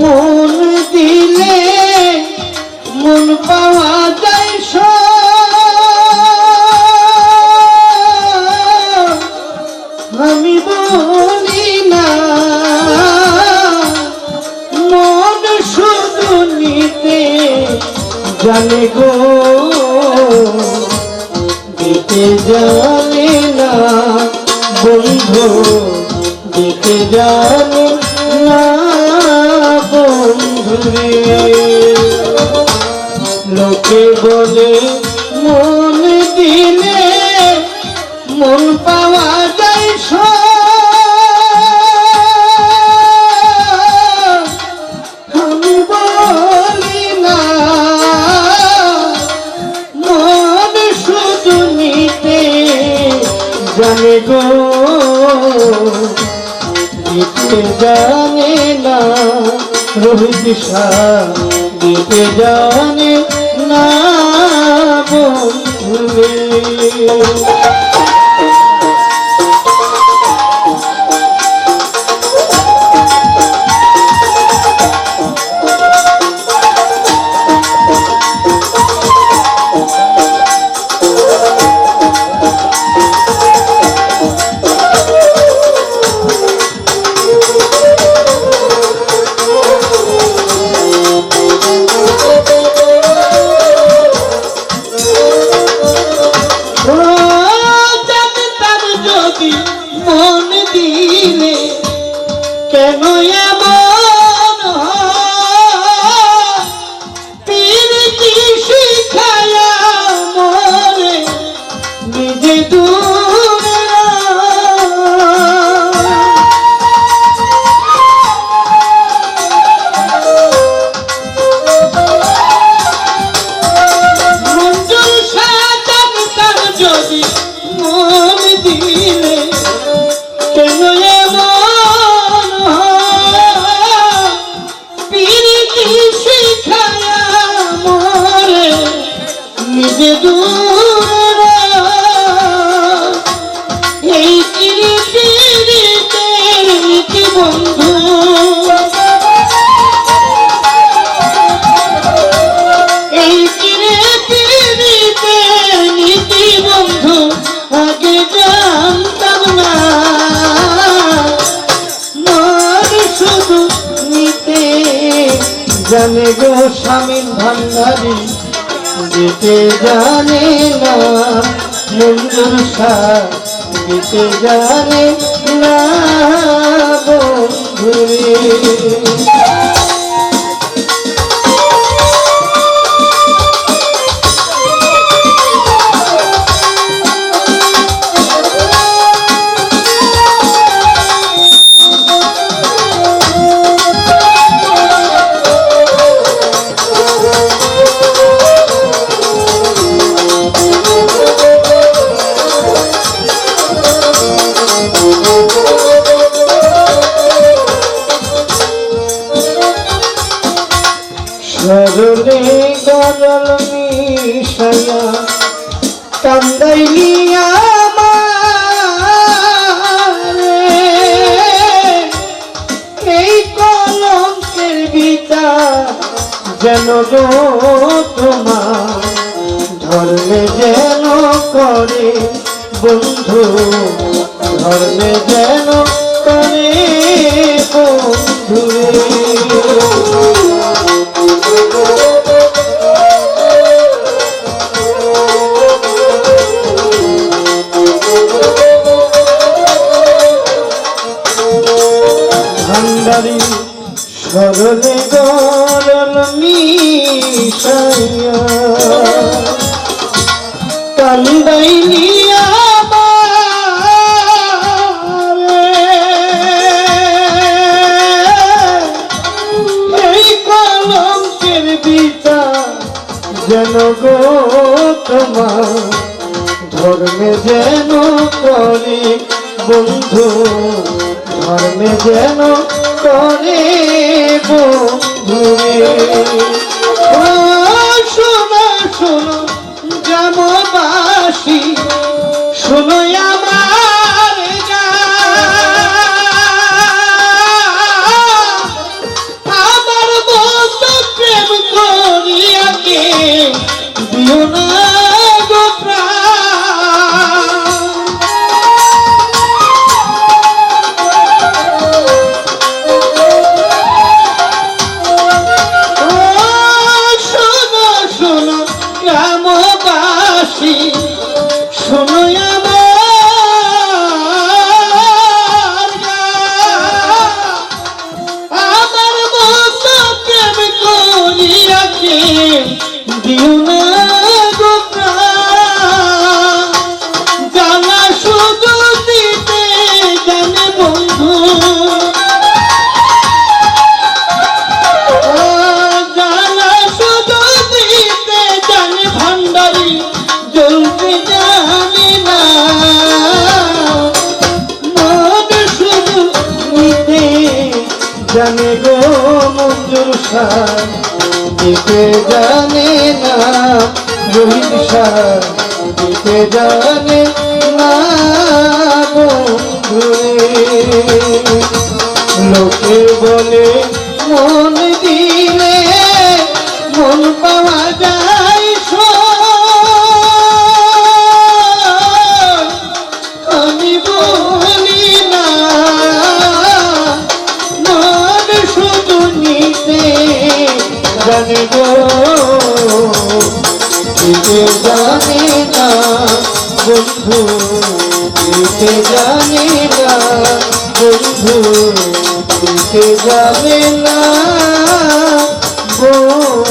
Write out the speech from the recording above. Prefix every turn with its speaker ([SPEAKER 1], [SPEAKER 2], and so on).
[SPEAKER 1] মন দিলে মন পাওয়া যায়। আমি বলি না, মন শুধু নিতে জানে গো, দিতে জানে না বন্ধু, দিতে জানে না বন্ধু রে লোকে বলে, মন দিলে মন পাওয়া যায়। আমি বলি না, মন শুধু নিতে জানে গো দিতে জানে না রোহিত দিশা দিতে জানে না বন্ধুরে। মন দিলে কেন জানে গো স্বামীর ভান্ডারি। দিতে জানে না শাহ দিতে জানে না বন্ধুরে। সরলে গরল মিশায়া কান্দাইলি এই কলঙ্কের বিচার যেন তোমার, ধর্মে যেন করে বন্ধু, ধর্মে যেন গরল মিশাইয়া। কান্দাইলি যেন গো ধর্মে যেন করে বন্ধু ধর্মে যেন করে বন্ধু জানে গো মঞ্জুর সাহে জানে না রোহিত সাহে জানে না লোকে বলে জানে গো দিতে জানি না বন্ধু দিতে জানি না বন্ধু দিতে জানে না বন্ধু।